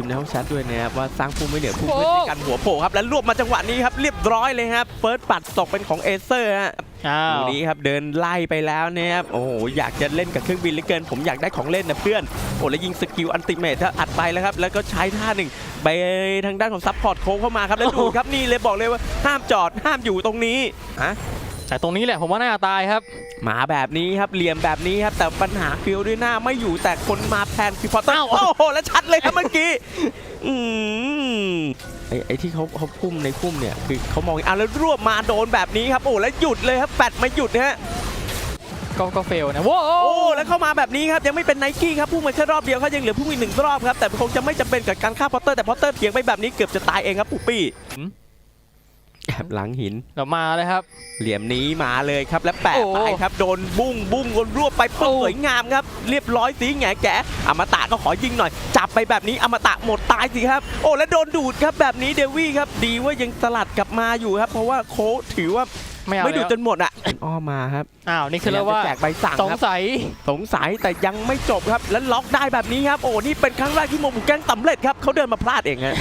พิมพ์ในห้องแชทด้วยนะครับว่าสร้างภูมิไม่เหนือภูมิไม่ด้วยกันหัวโผล่ครับแล้วรวบมาจังหวะนี้ครับเรียบร้อยเลยครับเฟิร์สปัดตกเป็นของเอเซอร์ฮะอ้าดูวนี้ครับเดินไล่ไปแล้วเนี่ยครับโอ้โหอยากจะเล่นกับเครื่องบินเหลือเกิน ผมอยากได้ของเล่นนะเพื่อนโอ้แล้วยิงสกิลอันติเมทถ้าอัดไปแล้วครับแล้วก็ใช้ท่าหนึ่งไปทางด้านของซัพพอร์ตโค้งเข้ามาครับแล้วดูครับนี่เลยบอกเลยว่าห้ามจอดห้ามอยู่ตรงนี้ฮะ แต่ตรงนี้แหละผมว่าน่าจะตายครับหมาแบบนี้ครับเหลี่ยมแบบนี้ครับแต่ปัญหาคือด้วยหน้าไม่อยู่แต่คนมาแทนคือพอตเตอร์อ้าวโอ้โหแล้วชัดเลยครับเมื่อกี้อืมไอ้ไอ้ที่เขาเขาพุ่มในพุ่มเนี่ยคือเขามองอะแล้วรวบมาโดนแบบนี้ครับโอ้แล้วหยุดเลยครับแปดมาหยุดนะฮะก็ก็เฟลนะโว้โอ้แล้วเข้ามาแบบนี้ครับยังไม่เป็นไนกี้ครับพุ่งมาแค่รอบเดียวครับยังเหลือพุ่งอีกหนึ่งรอบครับแต่คงจะไม่จำเป็นกับการฆ่าพอตเตอร์แต่พอตเตอร์เถียงไปแบบนี้เกือบจะตายเองครับปุ๊ปี้ แอบหลังหินเดี๋ยวมาเลยครับ เหลี่ยมนี้มาเลยครับแล้วแปะโอ้ไปครับโดนบุ้งบุ้งโดนรวบไปปุ๊บโอ้สวยงามครับ เรียบร้อยสีแง่แกะอมตะก็ขอยิงหน่อย จับไปแบบนี้อมตะหมดตายสิครับ โอ้แล้วโดนดูดครับแบบนี้เดวี่ครับ ดีว่ายังสลัดกลับมาอยู่ครับ เพราะว่าโค้ชถือว่าไม่เอาไม่ดูดแล้วจนหมดอะอ้อมาครับอ้าวนี่คือเรียกพยยว่ามจะแจกใบสั่งสงครับสัยสงสัยแต่ยังไม่จบครับ แล้วล็อกได้แบบนี้ครับ โอ้นี่เป็นครั้งแรกที่โมบุแกงสำเร็จครับเขาเดินมาพลาดเองฮะ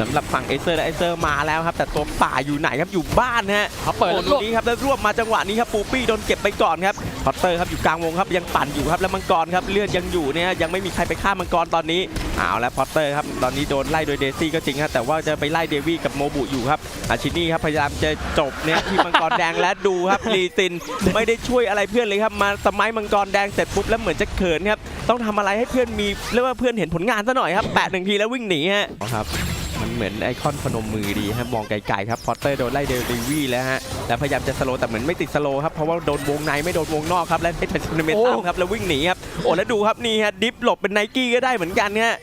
สำหรับฝั่งเอเซอร์และเอเซอร์มาแล้วครับ แต่ตัวป่าอยู่ไหนครับอยู่บ้านฮะเขาเปิดโอ้แล้วตรงนี้ครับแล้วรวบมาจังหวะนี้ครับปูปี้โดนเก็บไปก่อนครับพอตเตอร์ครับอยู่กลางวงครับยังปั่นอยู่ครับแล้วมังกรครับเลือดยังอยู่เนี่ยยังไม่มีใครไปฆ่ามังกรตอนนี้เอาแล้วพอตเตอร์ครับตอนนี้โดนไล่โดยเดซี่ก็จริงครับแต่ว่าจะไปไล่เดวี่กับโมบุอยู่ครับอาชินี่ครับพยายามจะจบเนี่ยที่มังกรแดงและดูครับลีซินไม่ได้ช่วยอะไรเพื่อนเลยครับมาสมัยมังกรแดงเสร็จปุ๊บแล้วเหมือนจะเขินครับต้องทำอะไรให้เพื่อนมีเรียกว่าเพื่อนเห็นผลงานซะหน่อยครับแปะหนึ่งทีแล้ววิ่งหนีฮะครับมัน เหมือนไอคอนพนมมือดีครับมองไกลๆครับพอตเตอร์โดนไล่เดลวี่แล้วฮะแล้วพยายามจะสโลว์แต่เหมือนไม่ติดสโลว์ครับเพราะว่าโดนวงในไม่โดนวงนอกครับและให้เป็นเมตัมครับแล้ววิ่งหนีครับโอ้แล้วดูครับนี่ฮะดิฟหลบเป็นไนกี้ก็ได้เหมือนกันฮะ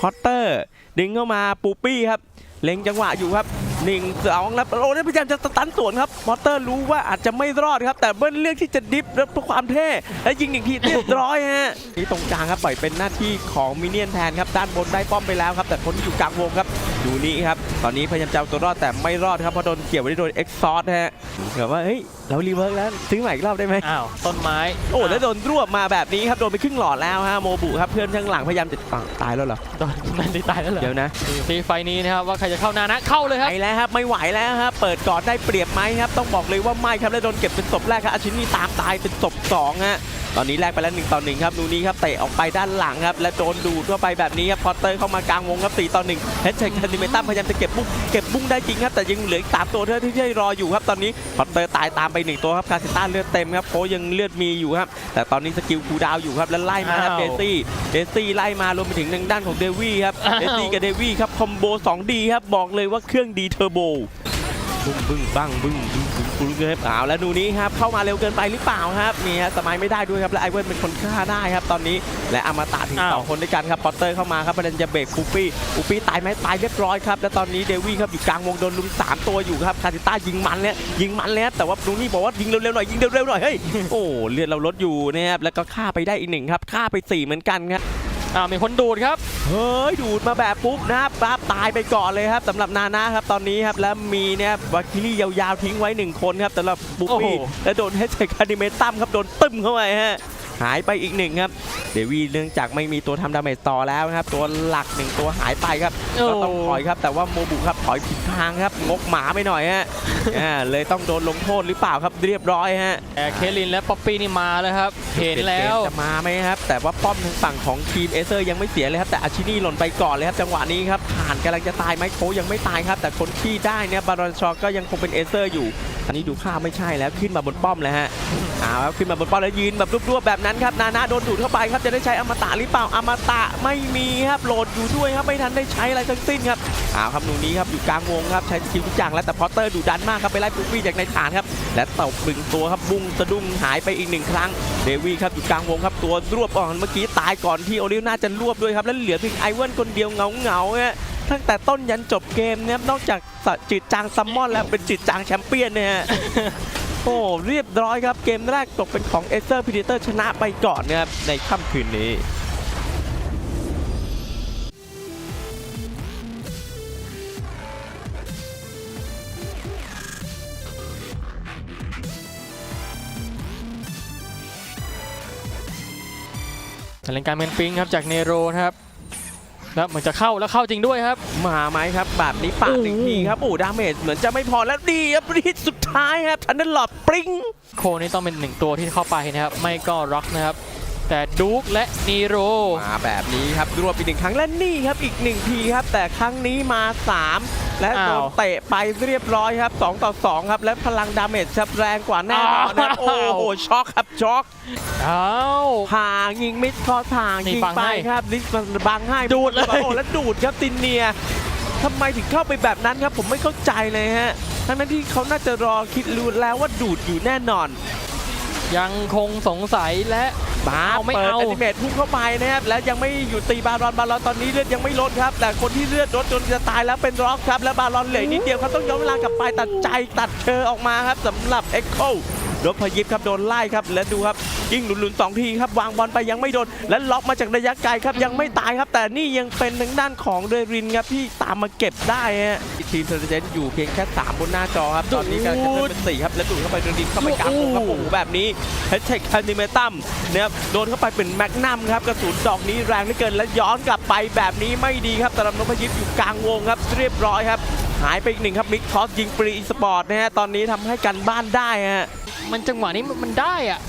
พอตเตอร์ดึงเข้ามาปูปี้ครับเล็งจังหวะอยู่ครับหนึ่งสองแล้วโอ้แล้วพยายามจะสตันสวนครับพอเตอร์รู้ว่าอาจจะไม่รอดครับ แต่เบิ้ลเลือกที่จะดิฟด้วเพื่อความเท่และยิงอีกทีเรียบร้อยฮะนี่ตรงกลางครับปล่อยเป็นหน้าที่ของมินเนี่ยนแทนครับด้านบนได้ป้อมไปแล้วครับ แต่คนที่อยู่กลางวงครับ ดูนี่ครับ ตอนนี้พยายามจะเอาตัวรอดแต่ไม่รอดครับเพราะโดนเกี่ยวไว้โดนเอ็กซอร์ฮะแบบว่าเฮ้ยเรารีเวิร์กแล้วซื้อใหม่อีกรอบได้ไหมอ้าวต้นไม้โอ้แล้วโดนรวบมาแบบนี้ครับโดนไปครึ่งหลอดแล้วฮะโมบุครับเพื่อนข้างหลังพยายามจะอะตายแล้วเหรอโดนนั่นได้ตายแล้วเหรอเดี๋ยวนะดูซีไฟนี้นะครับว่าใครจะเข้าหน้านะเข้าเลยครับไปแล้วครับไม่ไหวแล้วครับเปิดก่อนได้เปรียบไหมครับต้องบอกเลยว่าไม่ครับแล้วโดนเก็บเป็นศพแรกครับอาชินี่ตามตายเป็นศพสองฮะ ตอนนี้แลกไปแล้วหนึ่งต่อหนึ่งครับนูนี้ครับเตะออกไปด้านหลังครับและโดนดูดเข้าไปแบบนี้ครับพอตเตอร์เข้ามากลางวงครับสี่ต่อหนึ่งเฮดเชคแคนิเมตัมพยายามจะเก็บบุ้งเก็บบุ้งได้จริงครับแต่ยังเหลืออีกสามตัวเท่าที่ที่รออยู่ครับตอนนี้พอตเตอร์ตายตามไปหนึ่งตัวครับคาสิต้าเลือดเต็มครับโคยังเลือดมีอยู่ครับแต่ตอนนี้สกิลคูลดาวน์อยู่ครับแล้วไล่มาครับอ้าวเดซี่เดซี่ไล่มารวมไปถึงทางด้านของเดวี่ครับอ้าวเดซี่กับเดวี่ครับคอมโบ 2D ครับบอกเลยว่าเครื่องดีเทอร์โบ บึ้งบึ้งบ้งบึ้งบึ้งบึ้งบึ้งครับเอาแล้วดูนี้ครับเข้ามาเร็วเกินไปหรือเปล่าครับนี่ฮะสมัยไม่ได้ด้วยครับและไอเวนเป็นคนฆ่าได้ครับตอนนี้และอมตะถึงสองคนด้วยกันครับพอตเตอร์เข้ามาครับประเด็นจะเบรกปูปี้ปูปี้ตายไหมตายเรียบร้อยครับและตอนนี้เดวี่ครับอยู่กลางวงโดนลุมสามตัวอยู่ครับคาติต้ายิงมันแล้วยิงมันแล้วแต่ว่าดูนี่บอกว่ายิงเร็วๆหน่อยยิงเร็วๆหน่อยเฮ้ยโอ้เลือดเราลดอยู่นะครับแล้วก็ฆ่าไปได้อีกหนึ่งครับฆ่าไปสี่เหมือนกันครับ อ้าวมีคนดูดครับ เฮ้ย ดูดมาแบบปุ๊บนะครับปั๊บตายไปก่อนเลยครับสำหรับนานะครับตอนนี้ครับแล้วมีเนี่ยวัคคิลี่ยาวๆทิ้งไว้หนึ่งคนครับสำหรับปุ๊บโอ้โหปี้และโดนเฮดเชคาดิเมตัมครับโดนตึ้มเข้าไปฮะ หายไปอีกหนึ่งครับ เดวี่เนื่องจากไม่มีตัวทำดาเมจต่อแล้วนะครับ ตัวหลักหนึ่งตัวหายไปครับก็ต้องถอยครับ แต่ว่าโมบุครับถอยผิดทางครับงกหมาไปหน่อยฮะอ่าเลยต้องโดนลงโทษหรือเปล่าครับเรียบร้อยฮะแต่เคลินและป๊อปปี้นี่มาแล้วครับเห็นแล้วจะมาไหมครับ แต่ว่าป้อมทางฝั่งของทีมเอเซอร์ยังไม่เสียเลยครับแต่อาชินี่หล่นไปก่อนเลยครับจังหวะนี้ครับผ่านกำลังจะตายไหมโคยังไม่ตายครับ แต่คนที่ได้เนี่ยบารอนชอก็ยังคงเป็นเอเซอร์อยู่อันนี้ดูค่าไม่ใช่แล้วขึ้นมาบนป้อมแล้วฮะเอาครับขึ้นมาบนป้อมแล้วยืนแบบรวบๆแบบนั้นครับนานาโดนดูดเข้าไปครับจะได้ใช้อมตะหรือเปล่าอมตะไม่มีครับโหลดอยู่ด้วยครับไม่ทันได้ใช้อะไรทั้งสิ้นครับเอาครับหนูนี้ครับอยู่กลางวงครับใช้สกิลทุกอย่างแล้วแต่พอเตอร์ดูดันมากครับไปไล่ปุ๊บปี้จากในฐานครับและตบบึงตัวครับบุ้งสะดุ้งหายไปอีกหนึ่งครั้งเดวี่ครับอยู่กลางวงครับตัวรวบก่อนเมื่อกี้ตายก่อนที่โอลิวน่าจะรวบด้วยครับแล้วเหลือเพียงไอเวนคนเดียวเงาเงาฮะ ตั้งแต่ต้นยันจบเกมเนี่ยนอกจากจิตจางซัมมอนแล้วเป็นจิตจางแชมเปี้ยนเนี่ยฮะโอ้เรียบร้อยครับเกมแรกตกเป็นของเอเซอร์พีเดเตอร์ชนะไปก่อนนะครับในค่ำคืนนี้แต่เล่นการเป็นปิงครับจากเนโรนะครับ แล้วเหมือนจะเข้าแล้วเข้าจริงด้วยครับ มาไหมครับแบบนี้ปาดหนึ่งโอ้โหทีครับโอ้ดาเมจเหมือนจะไม่พอแล้วดีครับรีดสุดท้ายครับทันเดอร์หลอดปริ้งโคนี่ต้องเป็นหนึ่งตัวที่เข้าไปนะครับไม่ก็ร็อกนะครับแต่ดูกและนีโรมาแบบนี้ครับรวมไปหนึ่งครั้งและนี่ครับอีกหนึ่งทีครับแต่ครั้งนี้มา 3 และโดนอ้าวเตะไปเรียบร้อยครับ 2 ต่อ 2 ครับ และพลังดาเมจครับแรงกว่าแน่นอนนะอ้าวโอ้โหช็อกครับช็อกอ้าวห่างยิงมิดคอห่างนี่ยิงบังไปให้ครับลิสมันบังให้ดูดเลยโอ้โหแล้วดูดครับตินเนียทำไมถึงเข้าไปแบบนั้นครับ ผมไม่เข้าใจเลยฮะทั้งนั้นที่เขาน่าจะรอคิดรู้แล้วว่าดูดอยู่แน่นอน ยังคงสงสัยและบาเอาไม่เปิดเอาแอนิเมตพุ่งเข้าไปนะครับและยังไม่อยู่ตีบารอนบารอนตอนนี้เลือดยังไม่ลดครับ แต่คนที่เลือดลดจนจะตายแล้วเป็นร็อกครับ และบารอนเหลือนิดเดียวครับต้องย้อนเวลากลับไปตัดใจตัดเชอออกมาครับสำหรับเอ็กโครถพยิบครับโดนไล่ครับและดูครับ ยิงหลุนๆสองทีครับวางบอลไปยังไม่โดนและล็อกมาจากระยะไกลครับยังไม่ตายครับ แต่นี่ยังเป็นทางด้านของเดรินครับที่ตามมาเก็บได้ฮะทีมเทอร์เจนอยู่เพียงแค่สามบนหน้าจอครับตอนนี้กำลังจะเพิ่มเป็นสี่ครับและดูดเข้าไปเดรินเข้าไปกลางวงครับโอ้โหแบบนี้แฮชแท็กแอนิเมตัมนะครับโดนเข้าไปเป็นแมกนัมครับกระสุนดอกนี้แรงเหลือเกินและย้อนกลับไปแบบนี้ไม่ดีครับสำหรับนพยิปอยู่กลางวงครับเรียบร้อยครับหายไปอีกหนึ่งครับมิกทอสยิงปรีสปอร์ตนะฮะตอนนี้ทำให้กันบ้านได้ฮะมันจังหวะนี้มันได้อะ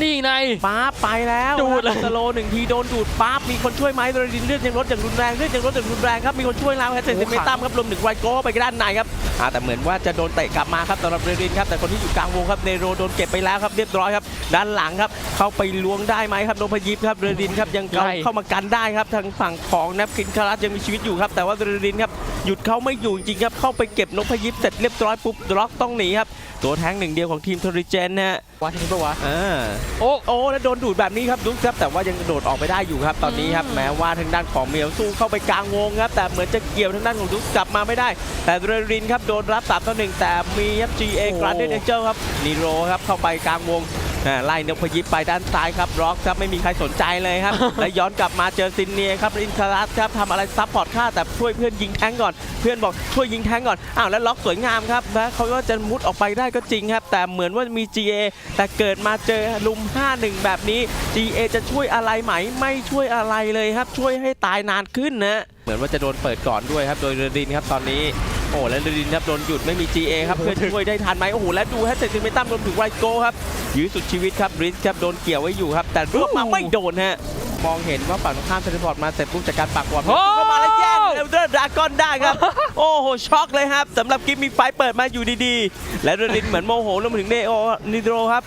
นี่ไงป๊าบไปแล้วดูดเลยสโลว์หนึ่งทีโดนดูดป๊าบมีคนช่วยไหมโดนดินเลือดยังลดอย่างรุนแรงเลือดยังลดอย่างรุนแรงครับมีคนช่วยแล้วแฮชแท็กแอนิเมตัมครับรวมถึงไวโก้ไปด้านในครับอ่าแต่เหมือนว่าจะโดนเตะกลับมาครับสำหรับเรดินครับแต่คนที่อยู่กลางวงครับเนโรโดนเก็บไปแล้วครับเรียบร้อยครับด้านหลังครับเข้าไปล้วงได้ไหมครับนพยิปครับเรดินครับยังเข้าไล่เข้ามากันได้ครับทางฝั่งของแนปคินคารัสยังมีชีวิตอยู่ครับแต่ว่าเรดินครับหยุดเขาไม่อยู่จริงๆครับเข้าไปเก็บนพยิปเสร็จเรียบร้อยปุ๊บล็อกต้องหนีครับ ตัวแทงหนึ่งเดียวของทีมทริเจนนะฮะวะทีนี้ปะวะอ่าโอ้โอ้แล้วโดนดูดแบบนี้ครับดุ๊กครับแต่ว่ายังโดดออกไปได้อยู่ครับตอนนี้ครับอืมแม้ว่าทางด้านของเมียวสู้เข้าไปกลางวงครับแต่เหมือนจะเกี่ยวทางด้านของดุ๊กกลับมาไม่ได้ แต่เรรินครับโดนรับ3ต่อ1แต่มีครับ GA โอ้กราเดนเอเจครับนีโรครับเข้าไปกลางวง อ่าไล่นพยิปไปด้านซ้ายครับร็อกครับไม่มีใครสนใจเลยครับ และย้อนกลับมาเจอซินเนียครับอินคารัสครับทำอะไรซับพอร์ตฆ่าแต่ช่วยเพื่อนยิงแทงก่อนเพื่อนบอกช่วยยิงแทงก่อนอ้าวแล้วล็อกสวยงามครับนะเขาก็จะมุดออกไปได้ก็จริงครับ แต่เหมือนว่ามี GA แต่เกิดมาเจอลุม 5-1 แบบนี้ GA จะช่วยอะไรไหมไม่ช่วยอะไรเลยครับ ช่วยให้ตายนานขึ้นนะเหมือนว่าจะโดนเปิดก่อนด้วยครับโดยเรดินครับตอนนี้โอ้แล้วเรดินครับโดนหยุดไม่มี GA ครับเพื่อนช่วยได้ทันไหมโอ้โหแล้วดูแฮชแท็กซิเมตัมรวมถึงไรโก้ครับยื้อสุดชีวิตครับริสครับโดนเกี่ยวไว้อยู่ครับแต่รวบมาไม่โดนฮะมองเห็นว่าฝั่งตรงข้ามเทเลพอร์ตมาเสร็จปุ๊บจากการปักวอดโอ้เข้ามาแล้วแย่งเอลเดอร์ดากอนได้ครับ โอ้โหช็อกเลยครับสำหรับกิมมีไฟเปิดมาอยู่ดีๆ และเรดินเหมือนโมโหรวมถึงเนโอนิโดรครับ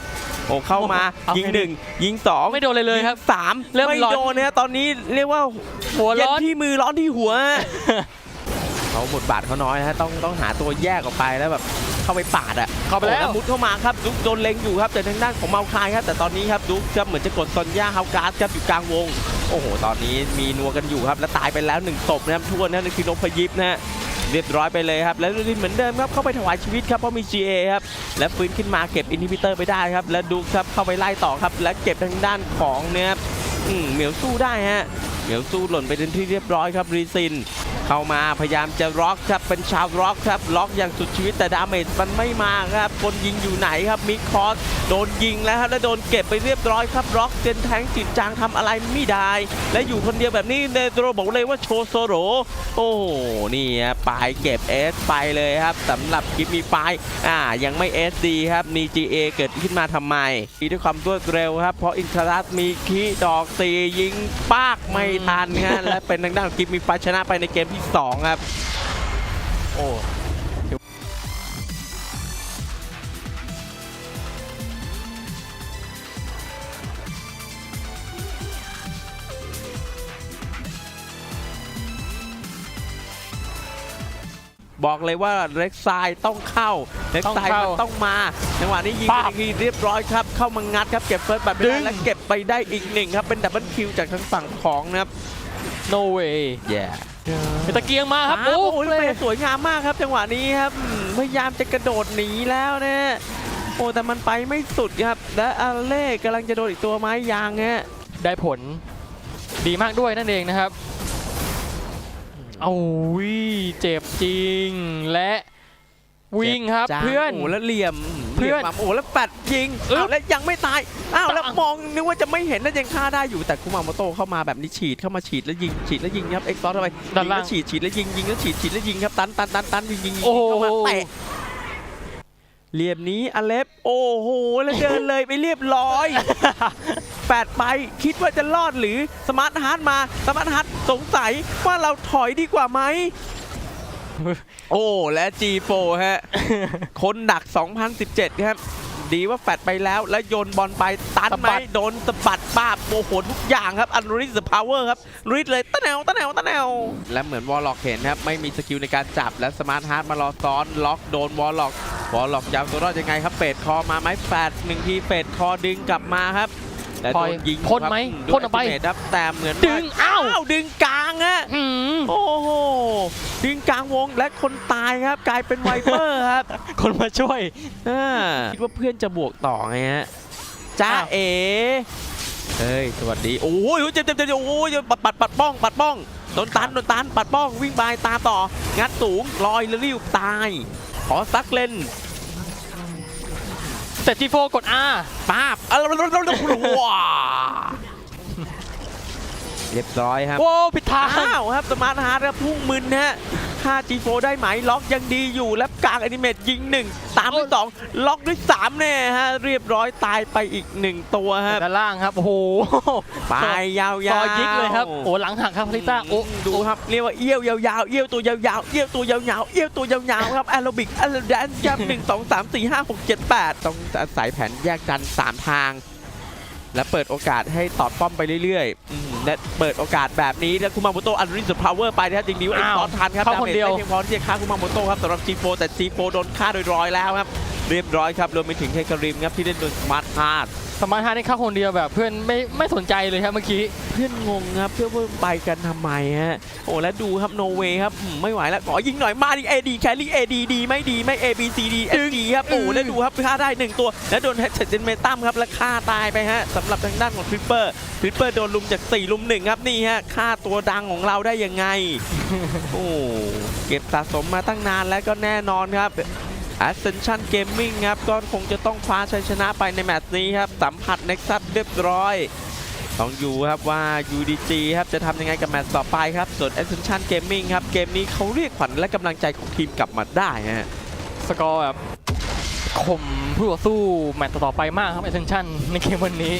โอ้เข้ามาเอายิยิงหนึ่งยิงสองไม่โดนเลยเลยครับงสามเริ่มไม่ร้อนโดนนะฮะตอนนี้เรียกว่าหัวเย็นร้อนที่มือร้อนที่หัว เขาบทบาทเขาน้อยนะฮะต้องต้องหาตัวแยกออกไปแล้วแบบเข้าไปปาดอะเข้าไปแล้ว โอ้มุดเข้ามาครับดุ๊กโดนเล็งอยู่ครับแต่ทางด้านของเมาคายครับแต่ตอนนี้ครับดุ๊กครับเหมือนจะกดซอนย่าเฮาการ์ดครับอยู่กลางวง โอ้โห ตอนนี้มีนัวกันอยู่ครับ แล้วตายไปแล้วหนึ่งศพนะครับทวนนะนั่นคือนพยิปนะฮะ เรียบร้อยไปเลยครับ แล้วดินเหมือนเดิมครับเข้าไปถวายชีวิตครับเพราะมี GA ครับและฟื้นขึ้นมาเก็บอินฮิบิเตอร์ไปได้ครับ และดูครับเข้าไปไล่ต่อครับ และเก็บทางด้านของเนี่ยครับเหมียวสู้ได้ฮะเหมียวสู้หล่นไปเป็นที่เรียบร้อยครับรีซิน เข้ามาพยายามจะร็อกครับเป็นชาวร็อกครับล็อกอย่างสุดชีวิตแต่ดาเมจมันไม่มาครับคนยิงอยู่ไหนครับมิคอสโดนยิงแล้วครับแล้วโดนเก็บไปเรียบร้อยครับร็อกเจนแทงจิตจางทำอะไรไม่ได้ และอยู่คนเดียวแบบนี้เนโตรบอกเลยว่าโชโซโรโอ้โหนี่ฮะปลายเก็บเอสไปเลยครับสำหรับกิฟมีปลายอ่ายังไม่เอสดีครับมี GA เกิดขึ้นมาทำไมมีด้วยความรวดเร็วครับ เพราะอินทรัสมีคีดอกตียิงปากไม่ทันฮะและเป็นทางด้านของกิฟมีปลายชนะไปในเกมที่สองครับ โอ้บอกเลยว่าเล็กไซด์ต้องเข้าเล็กไซด์ต้องมันเข้าต้องมาจังหวะนี้ยิงปั๊บอีกทีเรียบร้อยครับ เข้ามางัดครับเก็บเฟิร์สบัตรไปดึได้งและเก็บไปได้อีกหนึ่งครับ เป็นดับเบิลคิวจากทางฝั่งของนะครับ no way แย่เป็นตะเกียงมาครับ โอ้โอ้โหเลยสวยงามมากครับจังหวะนี้ครับอืมพยายามจะกระโดดหนีแล้วนะโอ้แต่มันไปไม่สุดครับ และอาเล่กำลังจะโดนอีกตัวไม้ยางฮะได้ผลดีมากด้วยนั่นเองนะครับเอาวิเจ็บจริงและ วิ่งครับจ้าเพื่อน โอ้แล้วเหลี่ยมเพื่อนหลี่ยมมาโอ้แล้วแปดยิงอึ๊บอ้าวแล้วยังไม่ตายอ้าวแล้วจ้ะมองนึกว่าจะไม่เห็นแล้วยังฆ่าได้อยู่แต่คุมาโมโตะเข้ามาแบบนี้ฉีดเข้ามาฉีดแล้วยิงฉีดแล้วยิงครับเอ็กซ์ซอสเข้าไปด้านยิงล่าแล้งวฉีดฉีดแล้วยิงยิงแล้วฉีดฉีดแล้วยิงครับตันตันตันตันยิงยิงยิงโอ้โหเข้ามาแตะเหลี่ยมนี้อเล็บโอ้โหแล้วเดินเลยไปเรียบร้อยแปดไปคิดว่าจะรอดหรือสมาร์ทฮาร์ดมาสมาร์ทฮาร์ดสงสัยว่าเราถอยดีกว่าไหม โอ้ และ G4 ฮะ คนดัก 2017 ครับ ดีว่าแฟดไปแล้ว แล้วโยนบอลไป ตันไหมสะบัดโดนสะบัดป้าบโอ้โหทุกอย่างครับ อันริสพาวเวอร์ครับริสเลยตะแนวตะแนวตะแนว และเหมือนวอลล็อกเห็นครับ ไม่มีสกิลในการจับ และสมาร์ทฮาร์ดมารอซ้อน ล็อกโดนวอลล็อกวอลล็อกยาวตัวรอดยังไงครับเฟดคอมาไหมแฟดหนึ่งทีเฟดคอดึงกลับมาครับ และพโดอยนยิงพ่นไหมครับพ่นออกไป ด้วย ultimate ครับแต่เหมือนว่าดึงอ้าว ดึงกลางฮะอืม โอ้โหดึงกลางวงและคนตายครับ กลายเป็นไวเปอร์ครับ คนมาช่วย อ่าคิดว่าเพื่อนจะบวกต่อไงฮะจ้าอ้าว เอเฮ้ย สวัสดี โอ้ยเจ็บเจ็บเจ็บโอ้ยปัดปัดปัดป้อง ปัดป้อง โดนตัน โดนตัน ปัดป้อง วิ่งไปตามต่อ งัดสูงลอยแล้วริ้วตาย ขอซักเล่น แต่ G4 กด R ป้าบอะไรว้าเรียบร้อยครับ โว้ผิดทาง อ้าวครับสมาร์ทฮาร์ดครับพุ่งมึนฮะ ค่า G4 ได้ไหมล็อกยังดีอยู่แล้วกลางแอนิเมตยิง 1 ตามด้วย2ล็อกด้วย3แน่ฮะเรียบร้อยตายไปอีก 1 ตัวครับด้านล่างครับโอ้โหไปยาวๆซอยยิกเลยครับโอ้หลังหักครับพาริต้าโอ้ดูครับเรียกว่าเอี้ยวยาวๆเอี้ยวตัวยาวๆเอี้ยวตัวยาวๆเอี้ยวตัวยาวๆครับแอโรบิกแอโรแดนซ์ครับหนึ่งสองสามสี่ห้าหกเจ็ดแปดต้องอาศัยแผนแยกกันสามทาง และเปิดโอกาสให้ตอดป้อมไปเรื่อยๆอืม และเปิดโอกาสแบบนี้แล้วคุมาโมโตะอันริสพาวเวอร์ไปนะครับจริงๆว่าไอ้อ้าวซอสทันครับเข้าคนเดียวดมจไม่เพียงพอที่จะฆ่าคุมาโมโตะครับสำหรับ G4 แต่ G4 โดนฆ่าโดยร้อยแล้วครับ เรียบร้อยครับรวมไปถึงเฮคาริมครับที่เล่นโดยสมาร์ทฮาร์ดสมาร์ทฮาร์ดนี่เข้าคนเดียวแบบเพื่อนไม่ไม่สนใจเลยครับเมื่อกี้เพื่อนงงครับเพื่อนเพิ่งไปกันทำไมฮะโอ้แล้วดูครับโนเวครับอืมไม่ไหวแล้วขอยิงหน่อยมาดิเอดีแครี่เอดีดีไม่ดีไม่ A B C D F G ครับโอ้แล้วดูครับฆ่าได้หนึ่งตัว แล้วโดนแฮชเจนเมตัมครับแล้วฆ่าตายไปฮะสำหรับทางด้านของทริปเปอร์ทริปเปอร์โดนลุมจาก4ลุมหนึ่งครับนี่ฮะฆ่าตัวดังของเราได้ยังไงโอ้เก็บสะสมมาตั้งนานแล้วก็แน่นอนครับ Ascension Gaming ครับก็คงจะต้องคว้าชัยชนะไปในแมตช์นี้ครับ สัมผัส Nexus เรียบร้อยต้องอยู่ครับว่า UDG ครับจะทำยังไงกับแมตช์ต่อไปครับ ส่วน Ascension Gaming ครับ เกมนี้เขาเรียกขวัญและกำลังใจของทีมกลับมาได้ฮะสกอร์แบบข่มผู้ต่อสู้แมตช์ต่อไปมากครับ Ascension ในเกมวันนี้